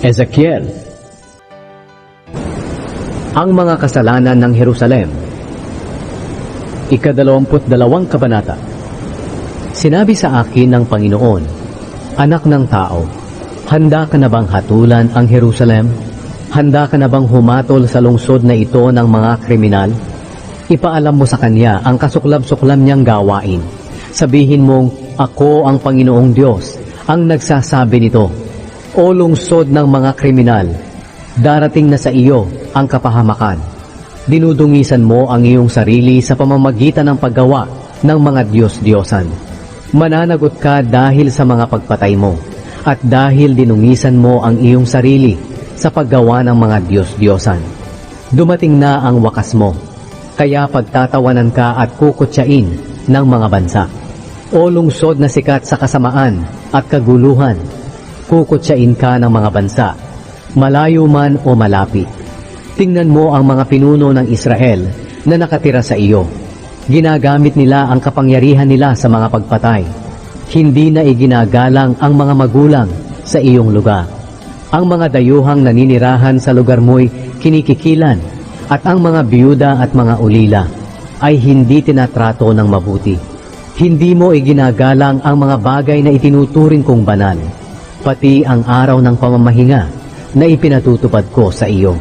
Ezekiel Ang mga kasalanan ng Jerusalem Ikadalawamput dalawang kabanata Sinabi sa akin ng Panginoon, Anak ng tao, handa ka na bang hatulan ang Jerusalem? Handa ka na bang humatol sa lungsod na ito ng mga kriminal? Ipaalam mo sa kanya ang kasuklab-suklam niyang gawain. Sabihin mong, Ako ang Panginoong Diyos, ang nagsasabi nito. O lungsod ng mga kriminal, darating na sa iyo ang kapahamakan. Dinudungisan mo ang iyong sarili sa pamamagitan ng paggawa ng mga Diyos-Diyosan. Mananagot ka dahil sa mga pagpatay mo, at dahil dinungisan mo ang iyong sarili sa paggawa ng mga Diyos-Diyosan. Dumating na ang wakas mo, kaya pagtatawanan ka at kukutsain ng mga bansa. O lungsod na sikat sa kasamaan at kaguluhan, kukutsain ka ng mga bansa, malayo man o malapit. Tingnan mo ang mga pinuno ng Israel na nakatira sa iyo. Ginagamit nila ang kapangyarihan nila sa mga pagpatay. Hindi na iginagalang ang mga magulang sa iyong lugar. Ang mga dayuhang naninirahan sa lugar mo'y kinikikilan at ang mga biyuda at mga ulila ay hindi tinatrato ng mabuti. Hindi mo iginagalang ang mga bagay na itinuturing kong banal, pati ang araw ng pamamahinga na ipinatutupad ko sa iyo.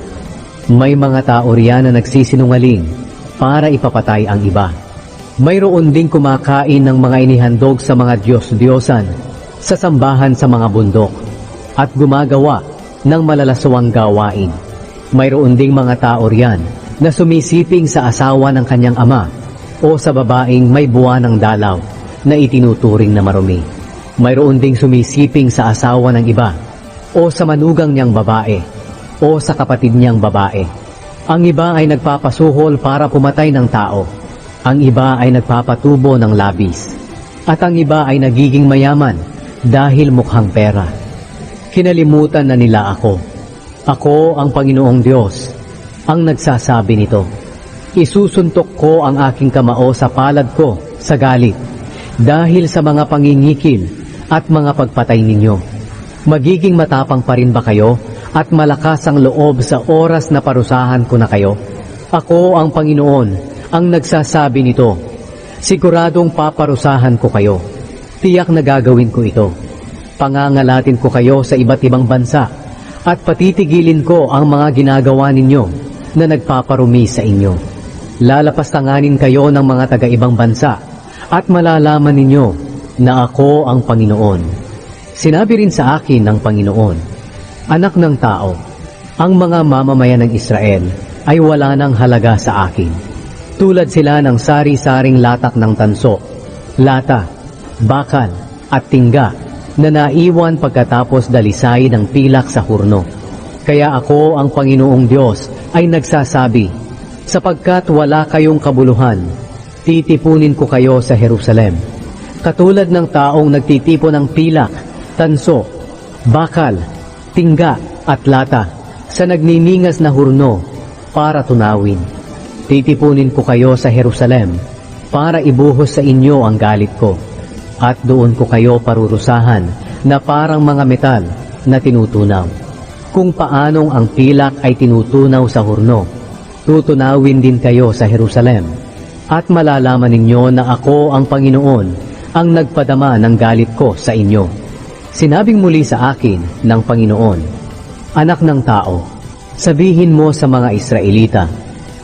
May mga tao riyan na nagsisinungaling para ipapatay ang iba. Mayroon ding kumakain ng mga inihandog sa mga Diyos-Diyosan sa sambahan sa mga bundok at gumagawa ng malalaswang gawain. Mayroon ding mga tao riyan na sumisiping sa asawa ng kanyang ama o sa babaeng may buwan ng dalaw na itinuturing na marumi. Mayroon ding sumisiping sa asawa ng iba o sa manugang niyang babae o sa kapatid niyang babae. Ang iba ay nagpapasuhol para pumatay ng tao. Ang iba ay nagpapatubo ng labis. At ang iba ay nagiging mayaman dahil mukhang pera. Kinalimutan na nila ako. Ako ang Panginoong Diyos, ang nagsasabi nito. Isusuntok ko ang aking kamao sa palad ko sa galit dahil sa mga pangingikil at mga pagpatay ninyo. Magiging matapang pa rin ba kayo at malakas ang loob sa oras na parusahan ko na kayo? Ako ang Panginoon ang nagsasabi nito. Siguradong paparusahan ko kayo. Tiyak na gagawin ko ito. Pangangalatin ko kayo sa iba't ibang bansa at patitigilin ko ang mga ginagawa ninyo na nagpaparumi sa inyo. Lalapastanganin kayo ng mga taga-ibang bansa at malalaman ninyo na ako ang Panginoon. Sinabi rin sa akin ng Panginoon, Anak ng tao, ang mga mamamayan ng Israel ay wala ng halaga sa akin. Tulad sila ng sari-saring latak ng tanso, lata, bakal, at tingga na naiwan pagkatapos dalisay ng pilak sa hurno. Kaya ako ang Panginoong Diyos ay nagsasabi, sapagkat wala kayong kabuluhan, titipunin ko kayo sa Jerusalem. Katulad ng taong nagtitipon ng pilak, tanso, bakal, tingga at lata sa nagniningas na hurno para tunawin. Titipunin ko kayo sa Jerusalem para ibuhos sa inyo ang galit ko at doon ko kayo parurusahan na parang mga metal na tinutunaw. Kung paanong ang pilak ay tinutunaw sa hurno, tutunawin din kayo sa Jerusalem at malalaman ninyo na ako ang Panginoon ang nagpadama ng galit ko sa inyo. Sinabing muli sa akin ng Panginoon, Anak ng tao, sabihin mo sa mga Israelita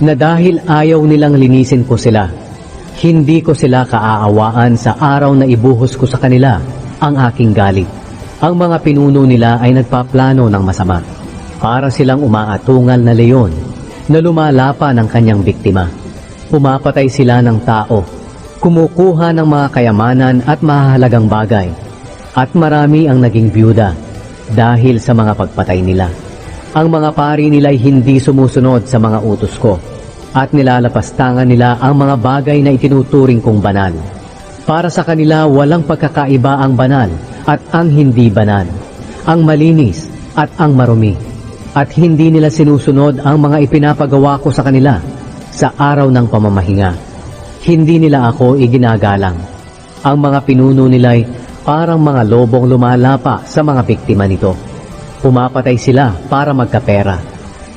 na dahil ayaw nilang linisin ko sila, hindi ko sila kaaawaan sa araw na ibuhos ko sa kanila ang aking galit. Ang mga pinuno nila ay nagpaplano ng masama para silang umaatungal na leon na lumalapa ng kanyang biktima. Pumapatay sila ng tao, kumukuha ng mga kayamanan at mahalagang bagay, at marami ang naging byuda dahil sa mga pagpatay nila. Ang mga pari nila ay hindi sumusunod sa mga utos ko at nilalapastangan nila ang mga bagay na itinuturing kong banal. Para sa kanila walang pagkakaiba ang banal at ang hindi banal, ang malinis at ang marumi. At hindi nila sinusunod ang mga ipinapagawa ko sa kanila sa araw ng pamamahinga. Hindi nila ako iginagalang. Ang mga pinuno nila'y parang mga lobong lumalapa sa mga biktima nito. Pumapatay sila para magkapera.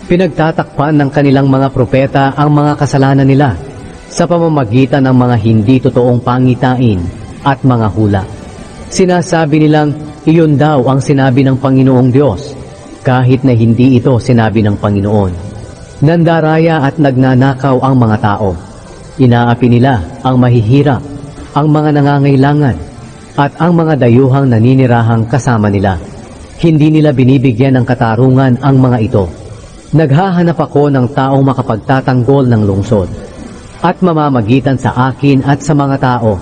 Pinagtatakpan ng kanilang mga propeta ang mga kasalanan nila sa pamamagitan ng mga hindi totoong pangitain at mga hula. Sinasabi nilang iyon daw ang sinabi ng Panginoong Diyos kahit na hindi ito sinabi ng Panginoon. Nandaraya at nagnanakaw ang mga tao. Inaapi nila ang mahihirap, ang mga nangangailangan, at ang mga dayuhang naninirahang kasama nila. Hindi nila binibigyan ng katarungan ang mga ito. Naghahanap ako ng taong makapagtatanggol ng lungsod at mamamagitan sa akin at sa mga tao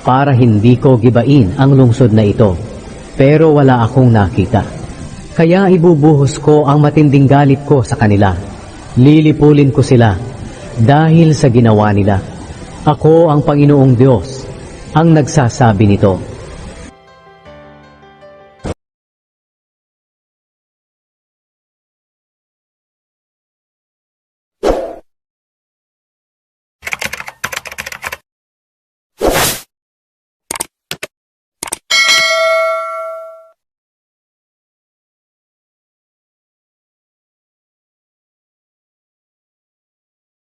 para hindi ko gibain ang lungsod na ito. Pero wala akong nakita. Kaya ibubuhos ko ang matinding galit ko sa kanila. Lilipulin ko sila dahil sa ginawa nila. Ako ang Panginoong Diyos ang nagsasabi nito.